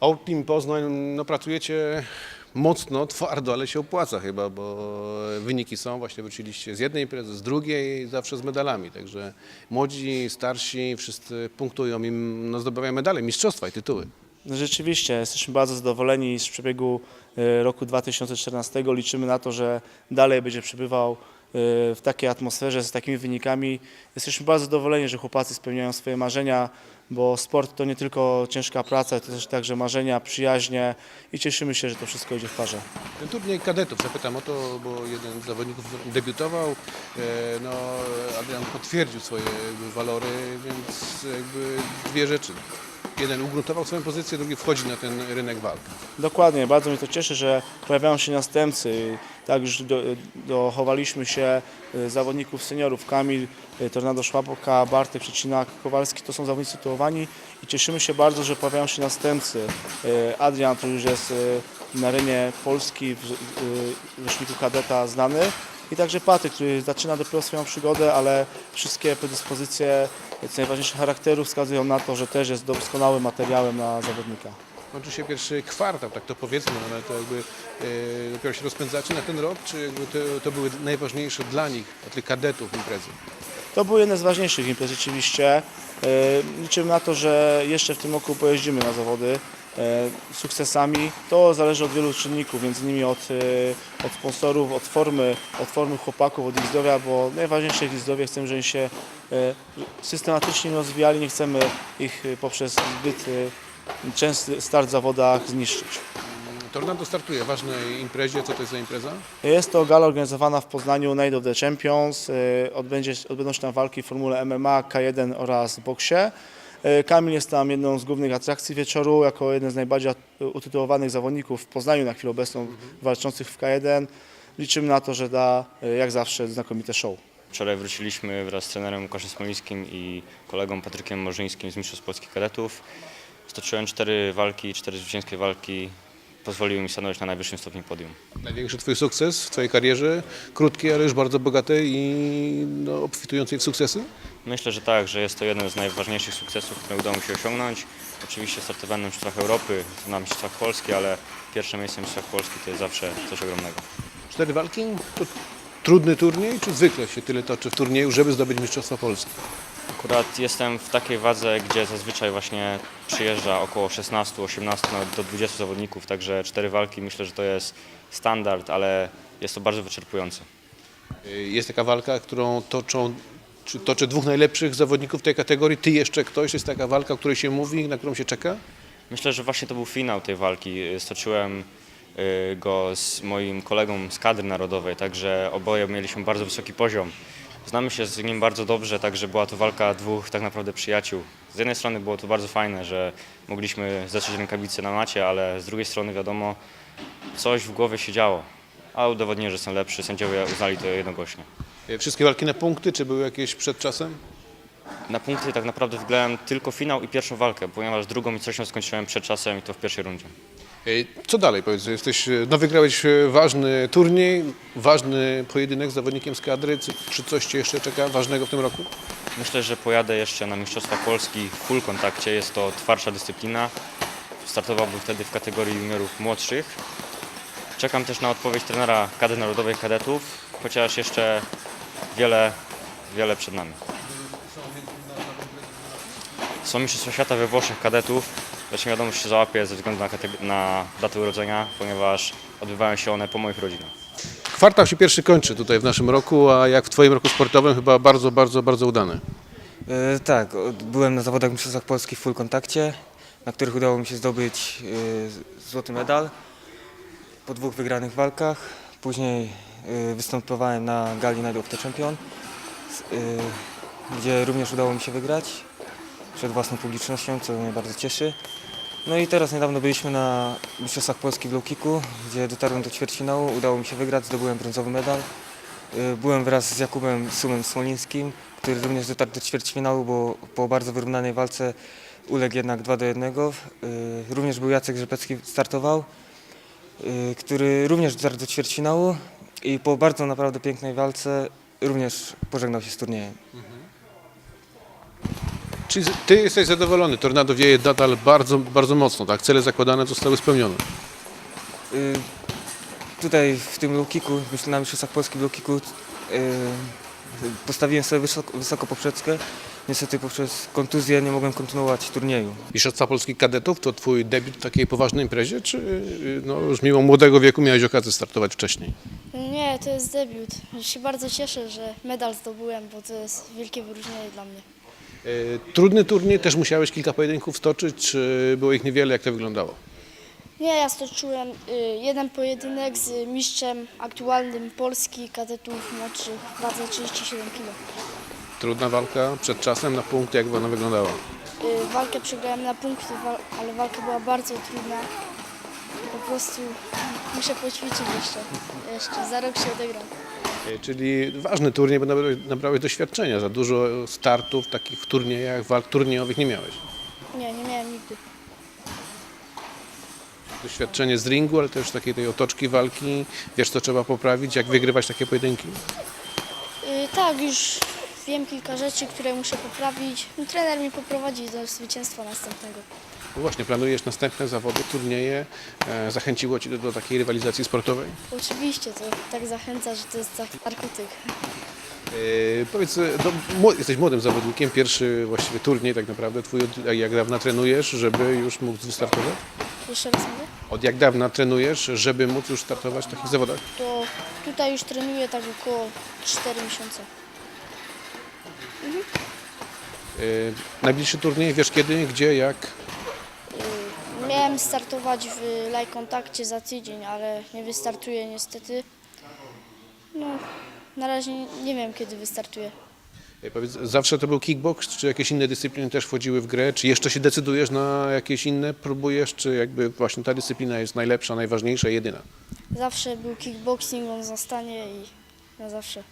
Outteam Poznań, no pracujecie mocno, twardo, ale się opłaca chyba, bo wyniki są, właśnie wróciliście z jednej imprezy, z drugiej, zawsze z medalami, także młodzi, starsi, wszyscy punktują i no, zdobywają medale, mistrzostwa i tytuły. No Rzeczywiście, jesteśmy bardzo zadowoleni z przebiegu e, roku 2014. Liczymy na to, że dalej będzie przebywał w takiej atmosferze, z takimi wynikami. Jesteśmy bardzo zadowoleni, że chłopacy spełniają swoje marzenia, bo sport to nie tylko ciężka praca, to też także marzenia, przyjaźnie i cieszymy się, że to wszystko idzie w parze. Ten turniej kadetów, zapytam o to, bo jeden z zawodników debiutował, e, no Adrian potwierdził swoje walory, więc jakby dwie rzeczy. Jeden ugruntował swoją pozycję, drugi wchodzi na ten rynek walk. Dokładnie, bardzo mnie to cieszy, że pojawiają się następcy. Tak już do, dochowaliśmy się e, zawodników seniorów, Kamil, e, Tornado Szłaboka, Bartek Przecinak, Kowalski, to są zawodnicy tytułowani i cieszymy się bardzo, że pojawiają się następcy. E, Adrian, który już jest na arenie Polski w, w kadeta znany i także Patryk, który zaczyna dopiero swoją przygodę, ale wszystkie predyspozycje, co najważniejsze charakteru wskazują na to, że też jest doskonałym materiałem na zawodnika. Kończy się pierwszy kwartał, tak to powiedzmy, ale to jakby e, dopiero się rozpędzacie na ten rok, czy jakby to, to były najważniejsze dla nich, dla tych kadetów imprezy? To były jedne z ważniejszych imprez rzeczywiście. E, Liczymy na to, że jeszcze w tym roku pojeździmy na zawody e, sukcesami. To zależy od wielu czynników, między innymi od, e, od sponsorów, od formy, od formy chłopaków, od ich zdrowia, bo najważniejsze ich zdrowie. Chcemy, żeby się systematycznie rozwijali, nie chcemy ich poprzez zbyt częsty start w zawodach zniszczyć. Tornado startuje w ważnej imprezie, co to jest za impreza? Jest to gala organizowana w Poznaniu Night of the Champions. Y, Odbędzie, odbędą się tam walki w formule MMA, K1 oraz boksie. Y, Kamil jest tam jedną z głównych atrakcji wieczoru, jako jeden z najbardziej utytułowanych zawodników w Poznaniu na chwilę obecną walczących w K1. Liczymy na to, że da y, jak zawsze znakomite show. Wczoraj wróciliśmy wraz z trenerem Łukaszem Smolińskim i kolegą Patrykiem Morzyńskim z Mistrzostw Polskich Kadetów. Stoczyłem cztery walki, cztery zwycięskie walki. Pozwoliły mi stanąć na najwyższym stopniu podium. Największy Twój sukces w Twojej karierze, krótkiej, ale już bardzo bogatej i no, obfitującej w sukcesy? Myślę, że tak, że jest to jeden z najważniejszych sukcesów, które udało mi się osiągnąć. Oczywiście startowałem na Mistrzostwach Europy, na Mistrzostwach Polski, ale pierwsze miejsce w Mistrzostwach Polski to jest zawsze coś ogromnego. Cztery walki? To trudny turniej, czy zwykle się tyle toczy w turnieju, żeby zdobyć Mistrzostwa Polski? Akurat jestem w takiej wadze, gdzie zazwyczaj właśnie przyjeżdża około 16, 18, nawet do 20 zawodników, także cztery walki myślę, że to jest standard, ale jest to bardzo wyczerpujące. Jest taka walka, którą toczą, czy toczy dwóch najlepszych zawodników tej kategorii, Ty jeszcze ktoś, jest taka walka, o której się mówi, na którą się czeka? Myślę, że właśnie to był finał tej walki. Stoczyłem y, go z moim kolegą z kadry narodowej, także oboje mieliśmy bardzo wysoki poziom. Znamy się z nim bardzo dobrze, także była to walka dwóch tak naprawdę przyjaciół. Z jednej strony było to bardzo fajne, że mogliśmy zetrzeć rękawice na macie, ale z drugiej strony wiadomo, coś w głowie się działo. A udowodniłem, że są lepszy, sędziowie uznali to jednogłośnie. Wszystkie walki na punkty, czy były jakieś przed czasem? Na punkty tak naprawdę wygrałem tylko finał i pierwszą walkę, ponieważ drugą i trzecią skończyłem przed czasem i to w pierwszej rundzie. Co dalej powiedz? Jesteś, no wygrałeś ważny turniej, ważny pojedynek z zawodnikiem z kadry, czy- czy coś Cię jeszcze czeka ważnego w tym roku? Myślę, że pojadę jeszcze na Mistrzostwa Polski w full kontakcie. Jest to twardsza dyscyplina. Startowałbym wtedy w kategorii juniorów młodszych. Czekam też na odpowiedź trenera kadry narodowej kadetów, chociaż jeszcze wiele, wiele przed nami. Są Mistrzostwa Świata we Włoszech kadetów, lecz nie wiadomo, czy się załapie ze względu na, na datę urodzenia, ponieważ odbywają się one po moich rodzinach. Kwartał się pierwszy kończy tutaj w naszym roku, a jak w Twoim roku sportowym chyba bardzo, bardzo, bardzo udany. E, Tak, byłem na zawodach Mistrzostwach Polski w full kontakcie, na których udało mi się zdobyć e, złoty medal po dwóch wygranych walkach. Później e, występowałem na gali Night of the Champion, e, gdzie również udało mi się wygrać przed własną publicznością, co mnie bardzo cieszy. No i teraz niedawno byliśmy na Mistrzostwach Polski w low gdzie dotarłem do ćwierćfinału, udało mi się wygrać, zdobyłem brązowy medal. Y, Byłem wraz z Jakubem Sumem Smolińskim, który również dotarł do ćwierćfinału, bo po bardzo wyrównanej walce uległ jednak 2 do 1. Y, Również był Jacek Rzepecki startował, y, który również dotarł do ćwierćfinału i po bardzo naprawdę pięknej walce również pożegnał się z turniejem. Czyli ty jesteś zadowolony, tornado wieje nadal bardzo, bardzo mocno, tak? Cele zakładane zostały spełnione. Y, Tutaj w tym low kicku, myślę na Mistrzostwach Polski w y, postawiłem sobie wysoko, wysoko poprzeczkę. Niestety poprzez kontuzję nie mogłem kontynuować turnieju. Mistrzostwa Polskich Kadetów to twój debiut w takiej poważnej imprezie, czy y, no, już mimo młodego wieku miałeś okazję startować wcześniej? Nie, to jest debiut. Się bardzo cieszę, że medal zdobyłem, bo to jest wielkie wyróżnienie dla mnie. Y, Trudny turniej, też musiałeś kilka pojedynków stoczyć, czy było ich niewiele, jak to wyglądało? Nie, ja stoczyłem y, jeden pojedynek z mistrzem aktualnym Polski kadetów młodszych w wadze 37 kg. Trudna walka przed czasem na punkty, jak ona wyglądała? Y, walkę przegrałem na punkty, wa- ale walka była bardzo trudna. Po prostu muszę poćwiczyć jeszcze. Jeszcze za rok się odegram. Y, Czyli ważny turniej, bo nabrałeś, nabrałeś doświadczenia, za dużo startów takich w turniejach, walk turniejowych nie miałeś. Nie, nie miałem nigdy. Doświadczenie z ringu, ale też takiej tej otoczki walki, wiesz co trzeba poprawić, jak wygrywać takie pojedynki? Y, tak, już wiem kilka rzeczy, które muszę poprawić. Trener mnie poprowadzi do zwycięstwa następnego. No właśnie, planujesz następne zawody, turnieje, e, zachęciło Cię do, do takiej rywalizacji sportowej? Oczywiście, to tak zachęca, że to jest tak narkotyk. E, powiedz, e, no, jesteś młodym zawodnikiem, pierwszy właściwie turniej tak naprawdę twój, od jak- jak dawna trenujesz, żeby już móc wystartować? Jeszcze raz mówię? Od jak dawna trenujesz, żeby móc już startować w takich zawodach? To tutaj już trenuję tak około 4 miesiące. E, najbliższy turniej, wiesz kiedy, gdzie, jak? Miałem startować w live kontakcie za tydzień, ale nie wystartuję niestety. No, na razie nie- wiem kiedy wystartuję. E, Powiedz, zawsze to był kickbox, czy jakieś inne dyscypliny też wchodziły w grę? Czy jeszcze się decydujesz na jakieś inne, próbujesz, czy jakby właśnie ta dyscyplina jest najlepsza, najważniejsza, jedyna? Zawsze był kickboxing, on zostanie i na zawsze.